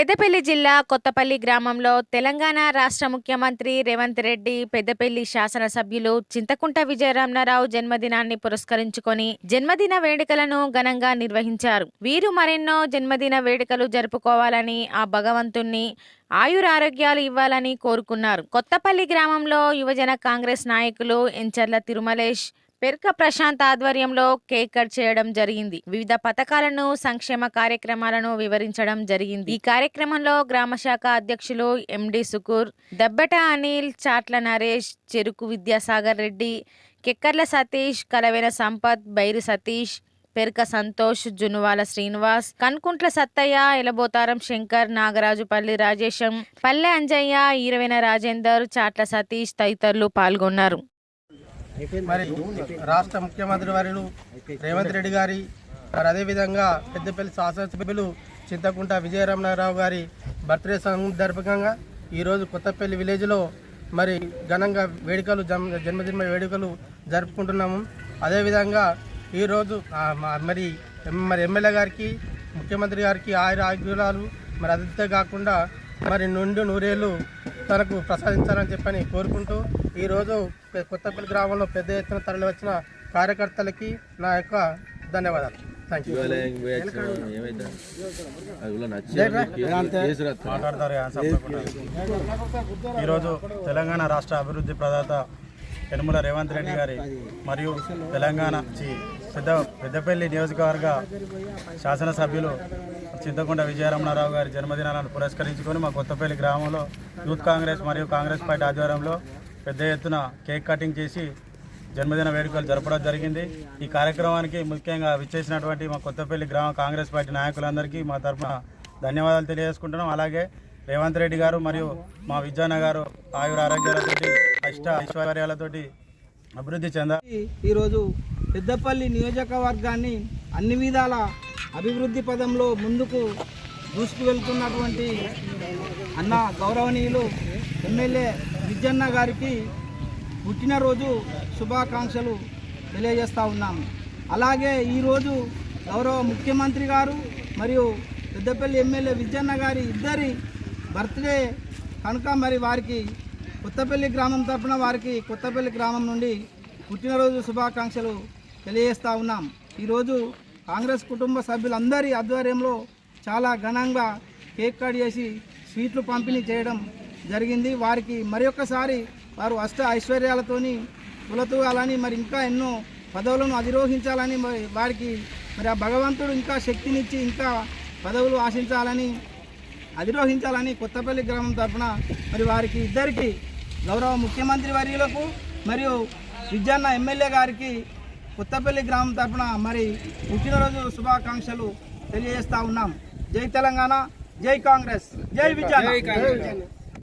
పెద్దపల్లి జిల్లా కొత్తపల్లి గ్రామంలో తెలంగాణ రాష్ట్ర ముఖ్యమంత్రి రేవంత్ రెడ్డి పెద్దపల్లి శాసనసభ్యులు చింతకుంట విజయరామనారావు జన్మదినాన్ని పురస్కరించుకొని జన్మదిన వేడుకలను ఘనంగా నిర్వహించారు. వీరు మరెన్నో జన్మదిన వేడుకలు జరుపుకోవాలని ఆ భగవంతుణ్ణి ఆయురారోగ్యాలు ఇవ్వాలని కోరుకున్నారు. కొత్తపల్లి గ్రామంలో యువజన కాంగ్రెస్ నాయకులు ఎంచర్ల తిరుమలేష్ పెర్క ప్రశాంత్ ఆధ్వర్యంలో కేక్ కట్ చేయడం జరిగింది. వివిధ పథకాలను సంక్షేమ కార్యక్రమాలను వివరించడం జరిగింది. ఈ కార్యక్రమంలో గ్రామ శాఖ అధ్యక్షులు ఎండి సుకూర్ దెబ్బట అనిల్ చాట్ల నరేష్ చెరుకు విద్యాసాగర్ రెడ్డి కెక్కర్ల సతీష్ కలవెన సంపత్ బైరు సతీష్ పెరక సంతోష్ జునువాల శ్రీనివాస్ కన్కుంట్ల సత్తయ్య ఎలబోతారం శంకర్ నాగరాజుపల్లి రాజేశం పల్లె అంజయ్య ఈరవెన రాజేందర్ చాట్ల సతీష్ తదితరులు పాల్గొన్నారు. మరి రాష్ట్ర ముఖ్యమంత్రి వర్యులు రేవంత్ రెడ్డి గారి మరి అదేవిధంగా పెద్దపల్లి శాసనసభ్యులు చింతకుంట విజయరమణారావు గారి బర్త్డే సందర్భంగా ఈరోజు కొత్తపల్లి విలేజ్లో మరి ఘనంగా వేడుకలు జన్- జన్మదిన వేడుకలు జరుపుకుంటున్నాము. అదేవిధంగా ఈరోజు మరి ఎం- మరి ఎమ్మెల్యే గారికి ముఖ్యమంత్రి గారికి ఆయుర ఆగ్రహాలు మరి అదంతే కాకుండా మరి నుండి నూరేళ్ళు తనకు ప్రసాదించాలని చెప్పని కోరుకుంటూ ఈరోజు కొత్తపల్లి గ్రామంలో పెద్ద ఎత్తున తరలి వచ్చిన కార్యకర్తలకి నా యొక్క ధన్యవాదాలు. ఈరోజు తెలంగాణ రాష్ట్ర అభివృద్ధి ప్రదాత యనుమల రేవంత్ రెడ్డి గారి మరియు తెలంగాణ చి- పెద్ద పెద్దపల్లి నియోజకవర్గ శాసనసభ్యులు చింతకొండ విజయరమణారావు గారి జన్మదినాలను పురస్కరించుకొని మా కొత్తపల్లి గ్రామంలో యూత్ కాంగ్రెస్ మరియు కాంగ్రెస్ పార్టీ ఆధ్వర్యంలో పెద్ద ఎత్తున కేక్ కటింగ్ చేసి జన్మదిన వేడుకలు జరపడం జరిగింది. ఈ కార్యక్రమానికి ముఖ్యంగా విచ్చేసినటువంటి మా కొత్తపల్లి గ్రామ కాంగ్రెస్ పార్టీ నాయకులందరికీ మా తరఫున ధన్యవాదాలు తెలియజేసుకుంటున్నాం. అలాగే రేవంత్ రెడ్డి గారు మరియు మా విద్యాన గారు ఆయుర ఆరోగ్యాలతోటి అష్ట ఐశ్వర్యాలతోటి అభివృద్ధి చెంద ఈరోజు పెద్దపల్లి నియోజకవర్గాన్ని అన్ని విధాల అభివృద్ధి పదంలో ముందుకు దూసుకు వెళ్తున్నటువంటి అన్న గౌరవనీయులు ఎమ్మెల్యే విజయన్న గారికి పుట్టినరోజు శుభాకాంక్షలు తెలియజేస్తూ ఉన్నాము అలాగే ఈరోజు గౌరవ ముఖ్యమంత్రి గారు మరియు పెద్దపల్లి ఎమ్మెల్యే విజయన్న గారి ఇద్దరి బర్త్డే కనుక మరి వారికి కొత్తపల్లి గ్రామం తరఫున వారికి కొత్తపల్లి గ్రామం నుండి పుట్టినరోజు శుభాకాంక్షలు తెలియజేస్తూ ఉన్నాం. ఈరోజు కాంగ్రెస్ కుటుంబ సభ్యులందరి ఆధ్వర్యంలో చాలా ఘనంగా కేక్ కట్ చేసి స్వీట్లు పంపిణీ చేయడం జరిగింది. వారికి మరొకసారి వారు అష్ట ఐశ్వర్యాలతోని కులతూగాలని మరి ఇంకా ఎన్నో పదవులను అధిరోహించాలని మరి వారికి మరి ఆ భగవంతుడు ఇంకా శక్తినిచ్చి ఇంకా పదవులు ఆశించాలని అధిరోహించాలని కొత్తపల్లి గ్రామం తరఫున మరి వారికి ఇద్దరికి గౌరవ ముఖ్యమంత్రి వర్యులకు మరియు విద్యాన్న ఎమ్మెల్యే గారికి కొత్తపల్లి గ్రామం తరఫున మరి పుట్టినరోజు శుభాకాంక్షలు తెలియజేస్తా ఉన్నాం. జై తెలంగాణ జై కాంగ్రెస్ జై విద్యాన్న.